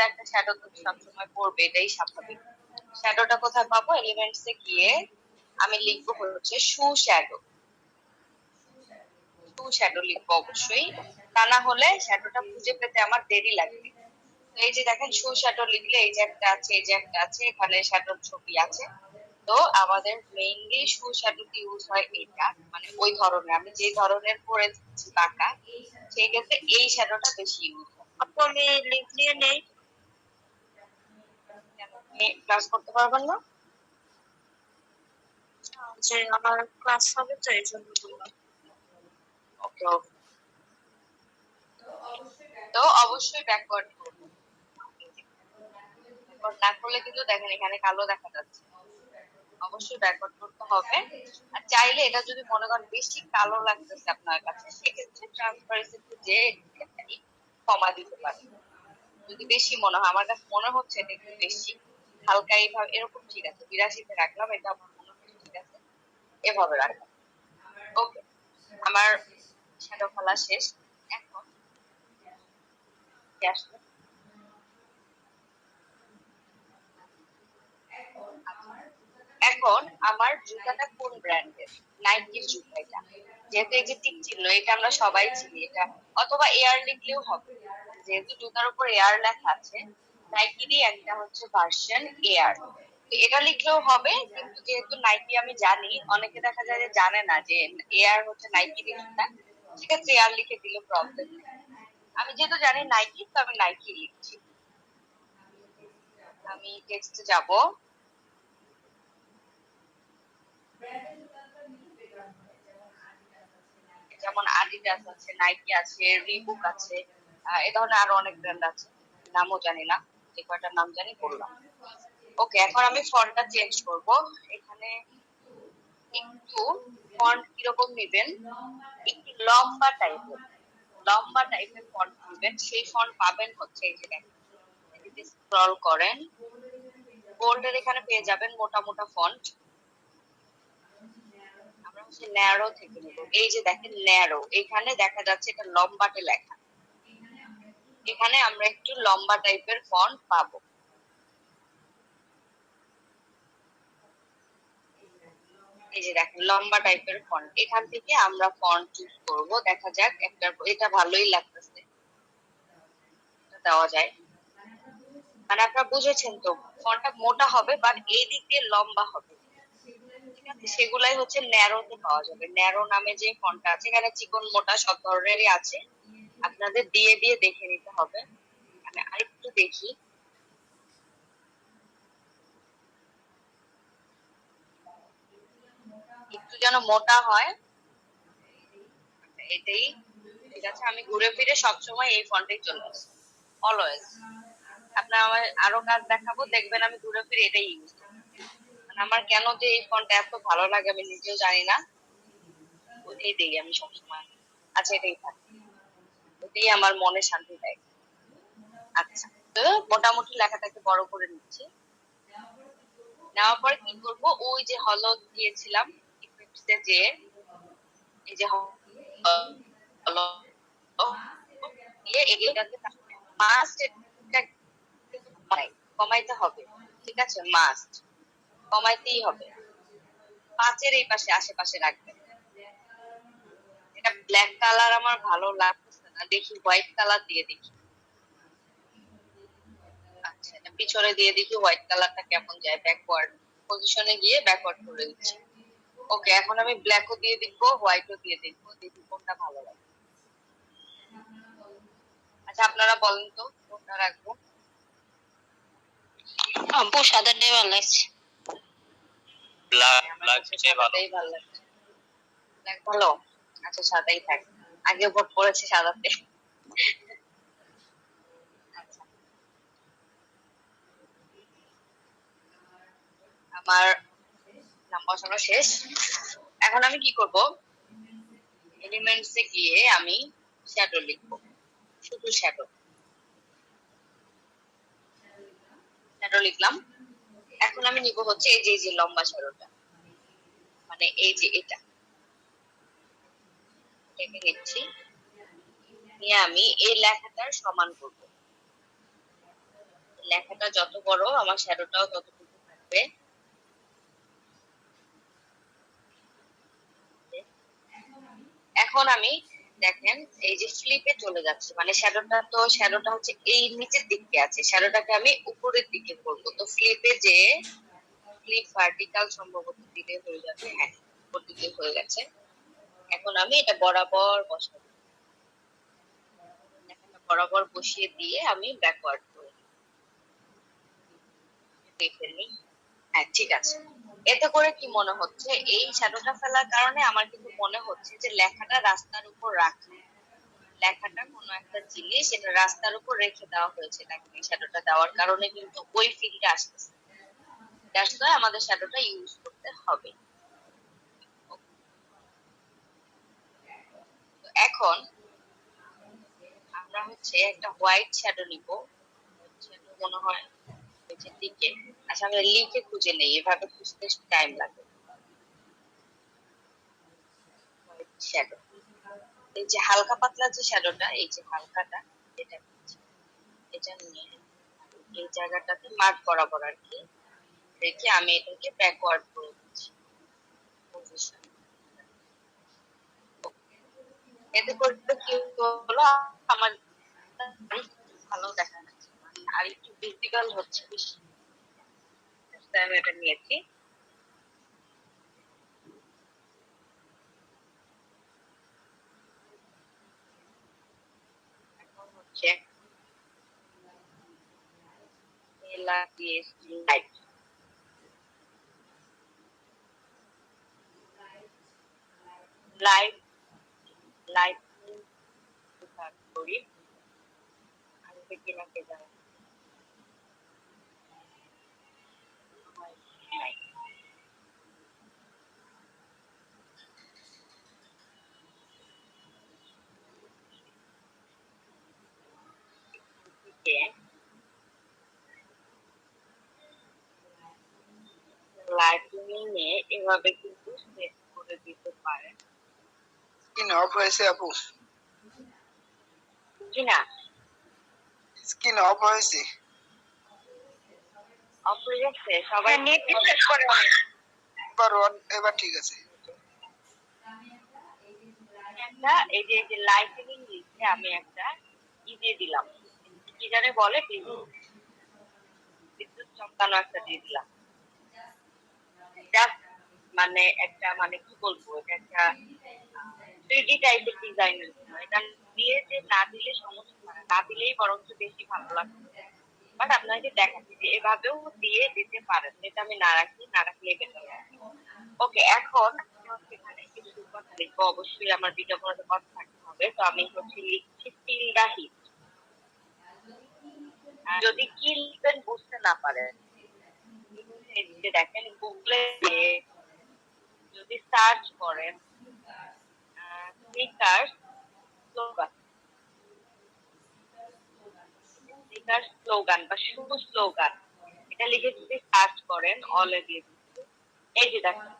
টাইপের একটা শ্যাডো তো সবসময় পড়বে, এটাই স্বাভাবিক। শ্যাডোটা কোথায় পাবো? এলিমেন্টস এ গিয়ে আমি লিখব হচ্ছে শু শ্যাডো শু শ্যাডো লিখব অবশ্যই। তা না হলে শ্যাডোটা খুঁজে পেতে আমার দেরি লাগবে। এই যে দেখেন শু শ্যাডো লিখলে এই যে একটা আছে, এই যে একটা আছে, এখানে শ্যাডোর ছবি আছে। তো আমাদের মেইনলি শু শ্যাডোটি ইউজ হয় এটা মানে ওই ধরনের। আমি যে ধরনের পরেছি বাঁকা সেই ক্ষেত্রে এই শ্যাডোটা বেশি ইউজ হয়। আপু, আমি লিঙ্ক নিয়ে নেই ক্লাস করতে পারবেন না। যে আমার ক্লাস হবে তো এই জন্য ওকে তো অবশ্যই ব্যাকওয়ার্ড না করলে কিন্তু দেখেন এখানে কালো দেখা যাচ্ছে। অবশ্যই ব্যাকওয়ার্ড করতে হবে। আর চাইলে এটা যদি মনে করেন বেশি কালো লাগতেছে আপনার কাছে, সেক্ষেত্রে ট্রান্সপারেন্সি যে কমা দিতে পারেন। যদি বেশি মনে হয়, আমার কাছে মনে হচ্ছে এটা একটু বেশি। হালকা এইভাবে, এরকম ঠিক আছে। বিরাশিতে রাখলাম, এটা আমার মনে হচ্ছে ঠিক আছে। এভাবে রাখলাম। ওকে আমার শ্যাডো ফেলা শেষ। এখন এখন আমার জুতাটা কোন ব্র্যান্ডের নাইকির জুতা এটা। যেহেতু এই যে টিক চিহ্ন, এটা আমরা সবাই চিনি। এটা অথবা এয়ার লিখলেও হবে। যেহেতু জুতার উপর এয়ার লেখা আছে নাইকিরই একটা হচ্ছে ভার্সন এয়ার এটা লিখলেও হবে, কিন্তু যেহেতু নাইকি আমি জানি, অনেকে দেখা যায় যে জানে না যে এয়ার হচ্ছে নাইকির জুতা সেক্ষেত্রে এয়ার লিখে দিলে প্রবলেম নেই। আমি যেহেতু জানি নাইকি তো আমি নাইকি লিখছি। আমি টেক্সটে যাব। যেমন আডিডাস আছে নাইকি আছে রিবুক আছে এ ধরনের আরও অনেক ব্র্যান্ড আছে। নামও জানি না। যে কয়টার নাম জানি, বললাম। ওকে এখন আমি ফন্টটা চেঞ্জ করব। এখানে একটু ফন্ট কীরকম নেবেন? একটু লম্বা টাইপের লম্বা টাইপের ফন্ট নেবেন। সেই ফন্ট পাবেন হচ্ছে এই যে যদি স্ক্রল করেন। বোল্ডের এখানে পেয়ে যাবেন মোটা মোটা ফন্ট আমরা হচ্ছে ন্যারো থেকে নেব। এই যে দেখেন ন্যারো এখানে দেখা যাচ্ছে এটা লম্বাটে লেখা। এখানে আমরা একটু লম্বা টাইপের ফন্ট পাবো। এই যে দেখেন, লম্বা টাইপের ফন্ট এখান থেকে আমরা ফন্ট চুজ করব। দেখা যাক, একটা, এটা ভালোই লাগতেছে। দেওয়া যায়। মানে আপনারা বুঝেছেন তো ফন্টটা মোটা হবে বাট এই দিক দিয়ে লম্বা হবে। সেগুলাই হচ্ছে ন্যারোতে পাওয়া যাবে। ন্যারো নামে যে ফন্টটা আছে, এখানে চিকন মোটা সব ধরনেরই আছে। আপনাদের দিয়ে দিয়ে দেখে নিতে হবে। আমি আরেকটু দেখি। একটু যেন মোটা হয়। এটাই। ঠিক আছে, আমি ঘুরে ফিরে সবসময় এই ফন্টেই চলে আসি। অলওয়েজ আপনার আমার আরও কাজ দেখাবো, দেখবেন আমি ঘুরে ফিরে এটাই ইউজ মানে আমার কেন যে এই ফন্ট এত ভালো লাগে আমি নিজেও জানি না। ওটাই দেই আমি সবসময়। আচ্ছা এটাই থাক। ওটাই আমার মনে শান্তি দেয়। আচ্ছা মোটামুটি লেখাটাকে বড় করে নিচ্ছি। নেওয়ার পরে কি করব? ওই যে হলদ দিয়েছিলাম যে, এই যে হলো দিয়ে কমাইতে হবে, ঠিক আছে? মাস্ট কমাইতেই হবে। পাঁচের এই পাশে, আশেপাশে রাখবেন। এটা ব্ল্যাক কালার আমার ভালো না দেখি হোয়াইট কালার দিয়ে দেখি। আচ্ছা পিছনে দিয়ে দেখি হোয়াইট কালারটা কেমন যায় ব্যাকওয়ার্ড পজিশনে গিয়ে ব্যাকওয়ার্ড করে দিচ্ছি। ওকে এখন আমি ব্ল্যাকও দিয়ে দেখব হোয়াইটও দিয়ে দেখব দেখি কোনটা ভালো লাগে। আচ্ছা আপনারা বলেন তো কোনটা রাখব? আপু সাদাটাই ভালো লাগছে। ব্ল্যাক ব্ল্যাক সেটাই ভালো। লাগছে। ব্ল্যাক ভালো? আচ্ছা সাদাই থাক আগে ভোট করেছি সাদাতে। আমার নাম বসানো শেষ। এখন আমি কি করব? এলিমেন্টস এ গিয়ে আমি শ্যাডো লিখব। শুধু শ্যাডো শ্যাডো লিখলাম। এখন আমি নিব হচ্ছে এই যে এই যে লম্বা শ্যাডোটা মানে এই যে এটা। এটাকে নিচ্ছি। নিয়ে আমি এই লেখাটার সমান করব। লেখাটা যত বড়, আমার শ্যাডোটাও ততটুকু থাকবে। এখন আমি দেখেন, এই যে ফ্লিপে চলে যাচ্ছে। মানে শ্যাডোটা তো, শ্যাডোটা হচ্ছে এই নিচের দিকে আছে। শ্যাডোটাকে আমি উপরের দিকে করব। তো ফ্লিপে যে ফ্লিপ ভার্টিক্যাল সম্ভবত দিলে হয়ে যাবে হ্যাঁ উপর দিকে হয়ে গেছে। এখন আমি এটা বরাবর বসাবো। বরাবর বসিয়ে দিয়ে আমি ব্যাকওয়ার্ড করে দেখে হ্যাঁ ঠিক আছে। এতে করে কি মনে হচ্ছে, এই শ্যাডোটা ফেলার কারণে আমার কিন্তু মনে হচ্ছে যে লেখাটা রাস্তার উপর রাখা। লেখাটা কোনো একটা জিনিস এটা রাস্তার উপর রেখে দেওয়া হয়েছে লেখাটা শ্যাডোটা দেওয়ার কারণে কিন্তু ওই ফিলটা আসতেছে। আমাদের শ্যাডোটা ইউজ করতে হবে। এখন আমরা হচ্ছে একটা হোয়াইট শ্যাডো নিব। মনে হয় দিকে। আচ্ছা আমরা লিখে খুঁজে নেই, এভাবে খুঁজতে টাইম লাগে। শ্যাডো এই যে হালকা পাতলা যে শ্যাডোটা এই যে হালকাটা, এটা এটা নিয়ে এই জায়গাটাতে মার্ক বরাবর আর কি। রেখে আমি এটাকে ব্যাকওয়ার্ড করে দিচ্ছি। পজিশন এতে করতে কি হলো আমার ভালো দেখা যাচ্ছে। আর একটু ভিজিবল হচ্ছে বেশি। আমি এটা নিয়েছি। লাইট লাইট করি আসবে কিনা কে জানে নাই। এদিকে লাইটিনিং এ এভাবে কিন্তু সেট করে দিতে পারেন স্ক্রিন অফ হয়েছে আপু কি না স্ক্রিন অফ হয়েছে অফ হয়ে গেছে সবাই নেট রিফ্রেশ করে এবার on- এবার ঠিক আছে একটা এই যে যে লাইটিনিং লিখে আমি একটা ই দিয়ে দিলাম। কি জানে বলে বিদ্যুৎ বিদ্যুৎ চমকানো একটা দিয়ে দিলাম। মানে একটা মানে কি বলব এটা একটা থ্রিডি টাইপের ডিজাইন এটা দিয়ে যে না দিলে সমস্যা না দিলেই বরঞ্চ বেশি ভালো বাট আপনাকে দেখাচ্ছি যে এভাবেও দিয়ে দিতে পারেন। আমি না রাখি, না রাখলে বেটার ওকে এখন এখানে কিছু কথা অবশ্যই আমার বিজ্ঞাপনের কথা থাকতে হবে। তো আমি হচ্ছে লিখছি যদি কি লিখবেন বুঝতে না পারেন দেখেন গুগলে যদি সার্চ করেন স্নিকার্স স্লোগান স্নিকার্স স্লোগান বা শুভ স্লোগান এটা লিখে যদি সার্চ করেন অলে দিয়ে দিচ্ছে। এই যে দেখেন।